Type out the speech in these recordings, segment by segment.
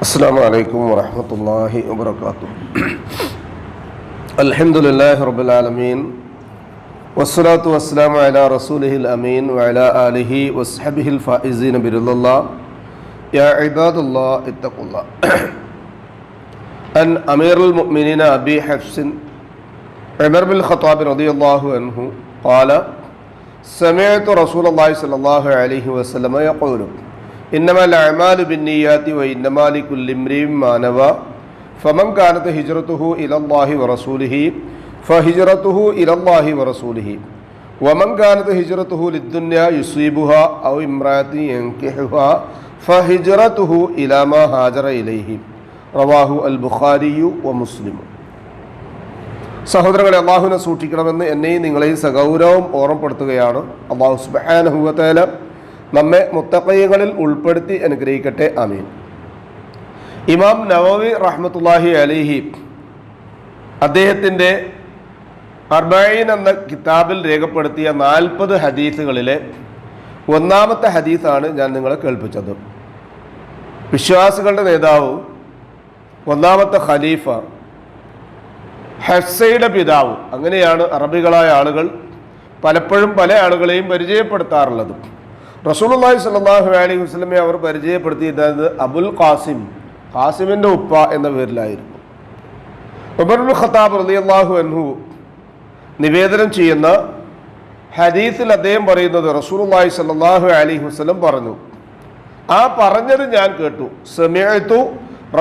السلام عليكم ورحمة الله وبركاته. الحمد لله رب العالمين والصلاة والسلام على رسوله الأمين وعلى آله وصحبه الفائزين برضا الله. يا عباد الله اتقوا الله. أن أمير المؤمنين أبي حفص عمر بن الخطاب رضي الله عنه قال سمعت رسول الله صلى الله عليه وسلم يقول ഇന്നമൽ വ മാനവ. ഫമൻ വമൻ ഔ ഹാജറ ഇലൈഹി. വ സഹോദരങ്ങളെ അള്ളാഹുവിനെ സൂക്ഷിക്കണമെന്ന് എന്നെയും നിങ്ങളെയും സഗൗരവം ഓർമ്മപ്പെടുത്തുകയാണ്. അള്ളാഹു സുബാനഹുവത്തേല നമ്മെ മുത്തക്കയ്യകളിൽ ഉൾപ്പെടുത്തി അനുഗ്രഹിക്കട്ടെ അമീൻ ഇമാം നവവി റഹ്മത്തുല്ലാഹി അലിഹി അദ്ദേഹത്തിന്റെ അർബൈൻ എന്ന കിതാബിൽ രേഖപ്പെടുത്തിയ നാൽപ്പത് ഹദീസുകളിലെ ഒന്നാമത്തെ ഹദീസാണ് ഞാൻ നിങ്ങളെ കേൾപ്പിച്ചത്. വിശ്വാസികളുടെ നേതാവ് ഒന്നാമത്തെ ഖലീഫ ഹെസയുടെ പിതാവ്. അങ്ങനെയാണ് അറബികളായ ആളുകൾ പലപ്പോഴും പല ആളുകളെയും പരിചയപ്പെടുത്താറുള്ളത്. റസൂലുള്ളാഹി സ്വല്ലല്ലാഹു അലൈഹി വസ്ലമെ അവർ പരിചയപ്പെടുത്തിയിരുന്നത് അബുൽ ഖാസിം ഖാസിമിന്റെ ഉപ്പ എന്ന പേരിലായിരുന്നു. ഉമറുൽ ഖത്താബ് റളിയല്ലാഹു അൻഹു നിവേദനം ചെയ്യുന്ന ഹദീസിൽ അദ്ദേഹം പറയുന്നത് റസൂലുള്ളാഹി സ്വല്ലല്ലാഹു അലൈഹി വസല്ലം പറഞ്ഞു. ആ പറഞ്ഞത് ഞാൻ കേട്ടു. സമയത്തു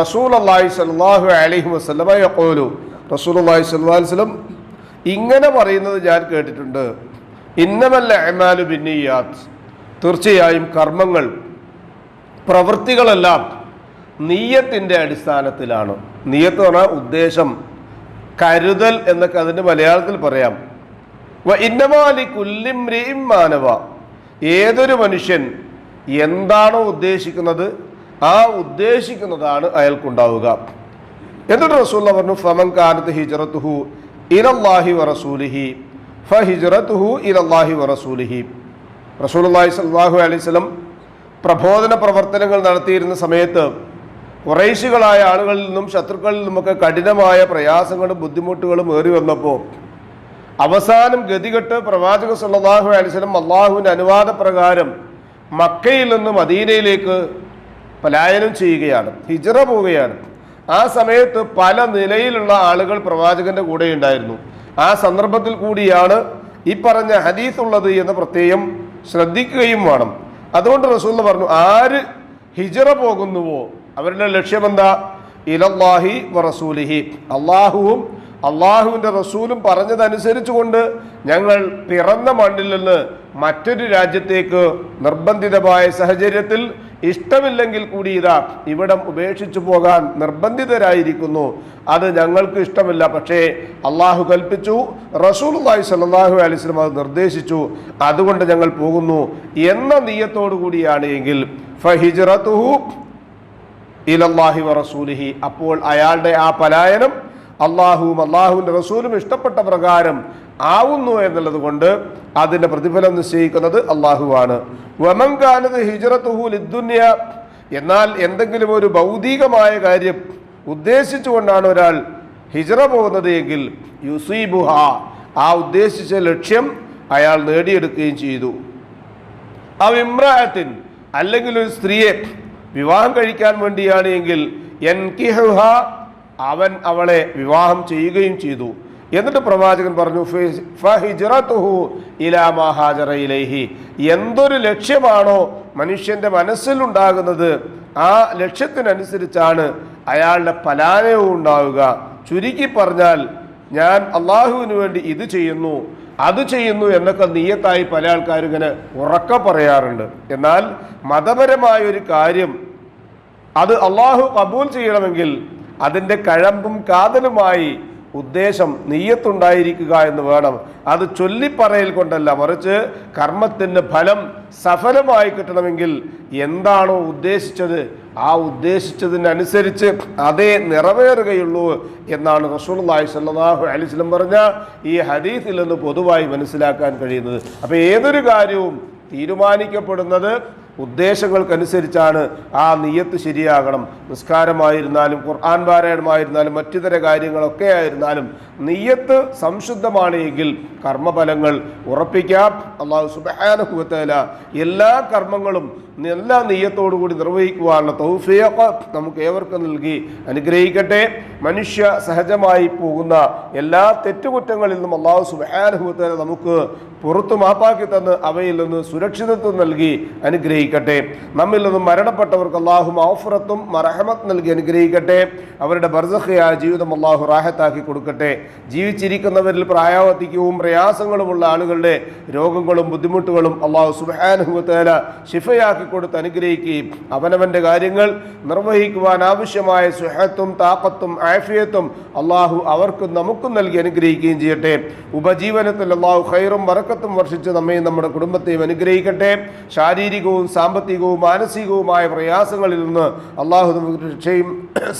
റസൂൽ അള്ളാഹി സല്ലാഹു അലൈഹി വസല്ലമ യഖൂലു. റസൂൽ അള്ളാഹി അലൈഹി വസ്ലം ഇങ്ങനെ പറയുന്നത് ഞാൻ കേട്ടിട്ടുണ്ട്. ഇന്നമല്ല അമാലു ബിന്നിയാത്ത്. തീർച്ചയായും കർമ്മങ്ങൾ പ്രവൃത്തികളെല്ലാം നീയത്തിന്റെ അടിസ്ഥാനത്തിലാണ്. നീയത്ത് പറഞ്ഞാൽ ഉദ്ദേശം കരുതൽ എന്നൊക്കെ അതിന്റെ മലയാളത്തിൽ പറയാം. ഇന്നമാലി കുല്ലിംരീം മാനവ. ഏതൊരു മനുഷ്യൻ എന്താണോ ഉദ്ദേശിക്കുന്നത് ആ ഉദ്ദേശിക്കുന്നതാണ് അയാൾക്കുണ്ടാവുക. എന്നിട്ട് റസൂല്ല പറഞ്ഞു ഫമൻ കാനത്ത് ഹിജറത്തുഹു ഇലല്ലാഹി വറസൂലിഹി ഫ ഹിജറത്തുഹു ഇലല്ലാഹി വറസൂലിഹി റസൂലുള്ളാഹി സ്വല്ലല്ലാഹു അലൈഹി വസല്ലം പ്രബോധന പ്രവർത്തനങ്ങൾ നടത്തിയിരുന്ന സമയത്ത് കുറേശികളായ ആളുകളിൽ നിന്നും ശത്രുക്കളിൽ നിന്നുമൊക്കെ കഠിനമായ പ്രയാസങ്ങളും ബുദ്ധിമുട്ടുകളും ഏറി വന്നപ്പോൾ അവസാനം ഗതികെട്ട് പ്രവാചക സല്ലാഹു അലൈഹി വസല്ലം അള്ളാഹുവിന്റെ അനുവാദപ്രകാരം മക്കയിൽ നിന്ന് മദീനയിലേക്ക് പലായനം ചെയ്യുകയാണ് ഹിജറ പോവുകയാണ്. ആ സമയത്ത് പല നിലയിലുള്ള ആളുകൾ പ്രവാചകന്റെ കൂടെ ഉണ്ടായിരുന്നു ആ സന്ദർഭത്തിൽ കൂടിയാണ് ഈ പറഞ്ഞ ഹദീസ് ഉള്ളത് എന്ന് പ്രത്യേകം ശ്രദ്ധിക്കുകയും വേണം. അതുകൊണ്ട് റസൂൽ പറഞ്ഞു ആര് ഹിജറ പോകുന്നുവോ അവരുടെ ലക്ഷ്യമെന്താ ഇലല്ലാഹി വ റസൂലിഹി. അള്ളാഹുവും അള്ളാഹുവിന്റെ റസൂലും പറഞ്ഞതനുസരിച്ചുകൊണ്ട് ഞങ്ങൾ പിറന്ന മണ്ണിൽ നിന്ന് മറ്റൊരു രാജ്യത്തേക്ക് നിർബന്ധിതമായ സാഹചര്യത്തിൽ ഇഷ്ടമില്ലെങ്കിൽ കൂടി ഇതാ ഇവിടം ഉപേക്ഷിച്ചു പോകാൻ നിർബന്ധിതരായിരിക്കുന്നു. അത് ഞങ്ങൾക്ക് ഇഷ്ടമില്ല. പക്ഷേ അള്ളാഹു കൽപ്പിച്ചു റസൂലുള്ളാഹി സ്വല്ലല്ലാഹു അലൈഹി വസല്ലം അത് നിർദ്ദേശിച്ചു. അതുകൊണ്ട് ഞങ്ങൾ പോകുന്നു എന്ന നീയത്തോടു കൂടിയാണ് എങ്കിൽ ഫഹിജറത്തുഹു ഇലല്ലാഹി വറസൂലിഹി റസൂലിഹി. അപ്പോൾ അയാളുടെ ആ പലായനം അള്ളാഹുവും അള്ളാഹുവിന്റെ റസൂലും ഇഷ്ടപ്പെട്ട പ്രകാരം ആവുന്നു എന്നുള്ളത് കൊണ്ട് അതിന്റെ പ്രതിഫലം നിശ്ചയിക്കുന്നത് അള്ളാഹുവാണ്. വമങ്കാനത് ഹിജറത്തുഹു ലിദ്ദുന്യ എന്നാൽ എന്തെങ്കിലും ഒരു ഭൗതികമായ കാര്യം ഉദ്ദേശിച്ചുകൊണ്ടാണ് ഒരാൾ ഹിജറ പോകുന്നത് എങ്കിൽ യുസീബുഹ. ആ ഉദ്ദേശിച്ച ലക്ഷ്യം അയാൾ നേടിയെടുക്കുകയും ചെയ്തു. ആ ഇമ്രായത്തിൻ അല്ലെങ്കിൽ ഒരു സ്ത്രീയെ വിവാഹം കഴിക്കാൻ വേണ്ടിയാണ് എങ്കിൽ എൻകിഹുഹ അവൻ അവളെ വിവാഹം ചെയ്യുകയും ചെയ്തു. എന്നിട്ട് പ്രവാചകൻ പറഞ്ഞു എന്തൊരു ലക്ഷ്യമാണോ മനുഷ്യന്റെ മനസ്സിലുണ്ടാകുന്നത് ആ ലക്ഷ്യത്തിനനുസരിച്ചാണ് അയാളുടെ പലായനവും ഉണ്ടാവുക. ചുരുക്കി പറഞ്ഞാൽ ഞാൻ അള്ളാഹുവിന് വേണ്ടി ഇത് ചെയ്യുന്നു അത് ചെയ്യുന്നു എന്നൊക്കെ നീയത്തായി പല ആൾക്കാരും ഇങ്ങനെ ഉറക്ക പറയാറുണ്ട്. എന്നാൽ മതപരമായ ഒരു കാര്യം അത് അള്ളാഹു കബൂൽ ചെയ്യണമെങ്കിൽ അതിന്റെ കഴമ്പും കാതലുമായി ഉദ്ദേശം നെയ്യത്തുണ്ടായിരിക്കുക എന്ന് വേണം. അത് ചൊല്ലിപ്പറയൽ കൊണ്ടല്ല. മറിച്ച് കർമ്മത്തിന്റെ ഫലം സഫലമായി കിട്ടണമെങ്കിൽ എന്താണോ ഉദ്ദേശിച്ചത് ആ ഉദ്ദേശിച്ചതിനനുസരിച്ച് അതേ നിറവേറുകയുള്ളൂ എന്നാണ് റസൂലുള്ളാഹി സ്വല്ലല്ലാഹു അലൈഹി വസല്ലം പറഞ്ഞ ഈ ഹദീസിൽ നിന്ന് പൊതുവായി മനസ്സിലാക്കാൻ കഴിയുന്നത്. അപ്പോൾ ഏതൊരു കാര്യവും തീരുമാനിക്കപ്പെടുന്നത് ഉദ്ദേശങ്ങൾക്കനുസരിച്ചാണ് ആ നീയത്ത് ശരിയാകണം. നിസ്കാരമായിരുന്നാലും ഖുർആൻ പാരായണമായിരുന്നാലും മറ്റിതര കാര്യങ്ങളൊക്കെ ആയിരുന്നാലും നീയത്ത് സംശുദ്ധമാണ് എങ്കിൽ കർമ്മഫലങ്ങൾ ഉറപ്പിക്കാം. അള്ളാഹു സുബാനുഭവത്തേല എല്ലാ കർമ്മങ്ങളും എല്ലാ നെയ്യത്തോടുകൂടി നിർവഹിക്കുവാനുള്ള തൗഫിയൊക്കെ നമുക്ക് ഏവർക്കും നൽകി. അനുഗ്രഹിക്കട്ടെ. മനുഷ്യ സഹജമായി പോകുന്ന എല്ലാ തെറ്റുകുറ്റങ്ങളിൽ നിന്നും അള്ളാഹു സുബാനുഭവത്തെ നമുക്ക് പുറത്തു മാപ്പാക്കി തന്ന് അവയിൽ നിന്ന് സുരക്ഷിതത്വം നൽകി അനുഗ്രഹിക്കട്ടെ. നമ്മിൽ നിന്നും മരണപ്പെട്ടവർക്ക് അള്ളാഹു മൗഫറത്തും മറഹമത്ത് നൽകി അനുഗ്രഹിക്കട്ടെ. അവരുടെ ബർസഖയായ ജീവിതം അള്ളാഹു റാഹത്താക്കി കൊടുക്കട്ടെ. ജീവിച്ചിരിക്കുന്നവരിൽ പ്രായാവധികവും പ്രയാസങ്ങളുമുള്ള ആളുകളുടെ രോഗങ്ങളും ബുദ്ധിമുട്ടുകളും അള്ളാഹു സുബാനുഭവത്തേല ശിഫയാക്കി കൊടുത്ത് അനുഗ്രഹിക്കുകയും അവനവന്റെ കാര്യങ്ങൾ നിർവഹിക്കുവാൻ ആവശ്യമായ സുഹത്തും താക്കത്തും ആഫിയത്തും അള്ളാഹു അവർക്കും നമുക്കും നൽകി അനുഗ്രഹിക്കുകയും ചെയ്യട്ടെ. ഉപജീവനത്തിൽ അള്ളാഹു ഖൈറും വറക്കത്തും വർഷിച്ച് നമ്മയും നമ്മുടെ കുടുംബത്തെയും അനുഗ്രഹിക്കട്ടെ. ശാരീരികവും സാമ്പത്തികവും മാനസികവുമായ പ്രയാസങ്ങളിൽ നിന്ന് അള്ളാഹു നമുക്ക് രക്ഷയും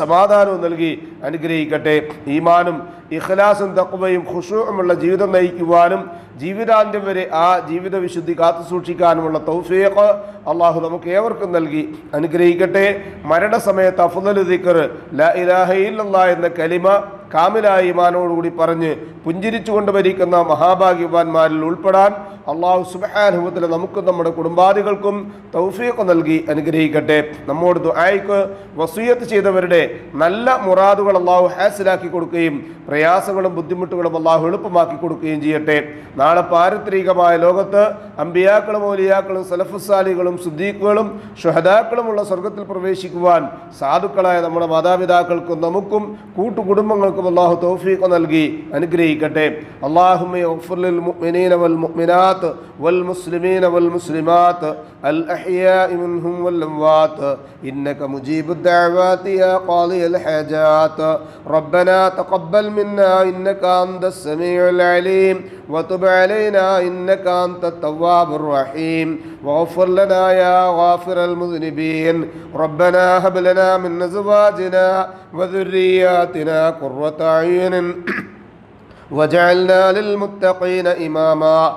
സമാധാനവും നൽകി അനുഗ്രഹിക്കട്ടെ. ഈമാനും ഇഖ്ലാസും തക്കുവയും ഖുഷുമുള്ള ജീവിതം നയിക്കുവാനും ജീവിതാന്ത്യം വരെ ആ ജീവിത വിശുദ്ധി കാത്തു സൂക്ഷിക്കാനുമുള്ള തൗഫീഖ് അള്ളാഹു നമുക്ക് ഏവർക്കും നൽകി. അനുഗ്രഹിക്കട്ടെ. മരണസമയത്ത് അഫുദൽ ദിക്കർ ല ഇലാഹ ഇല്ലല്ലാ എന്ന കലിമ കാമിലായ ഇമാനോടുകൂടി പറഞ്ഞ് പുഞ്ചിരിച്ചുകൊണ്ട് ഭരിക്കുന്ന മഹാഭാഗ്യവാന്മാരിൽ ഉൾപ്പെടാൻ അള്ളാഹു സുബാനുഭവത്തിൽ നമുക്കും നമ്മുടെ കുടുംബാദികൾക്കും തൗഫീഖ് നൽകി അനുഗ്രഹിക്കട്ടെ. നമ്മോട് ദുആയ്ക്ക് വസൂയത്ത് ചെയ്തവരുടെ നല്ല മുറാദുകൾ അള്ളാഹു ഹാസിലാക്കി കൊടുക്കുകയും പ്രയാസങ്ങളും ബുദ്ധിമുട്ടുകളും അള്ളാഹു എളുപ്പമാക്കി കൊടുക്കുകയും ചെയ്യട്ടെ. നാളെ പാരത്രികമായ ലോകത്ത് അമ്പിയാക്കളും ഓലിയാക്കളും സലഫുസാലികളും സുദ്ദീഖുകളും ഷുഹദാക്കളുമുള്ള സ്വർഗത്തിൽ പ്രവേശിക്കുവാൻ സാധുക്കളായ നമ്മുടെ മാതാപിതാക്കൾക്കും നമുക്കും കൂട്ടുകുടുംബങ്ങൾക്കും അള്ളാഹു തൗഫീഖ് നൽകി അനുഗ്രഹിക്കട്ടെ അള്ളാഹുമ والمسلمين والمسلمات الأحياء منهم والأموات إنك مجيب الدعوات يا قاضي الحاجات ربنا تقبل منا إنك أنت السميع العليم وتب علينا إنك أنت التواب الرحيم واغفر لنا يا غافر المذنبين ربنا هب لنا من أزواجنا وذرياتنا قرة أعين وجعلنا للمتقين إماما.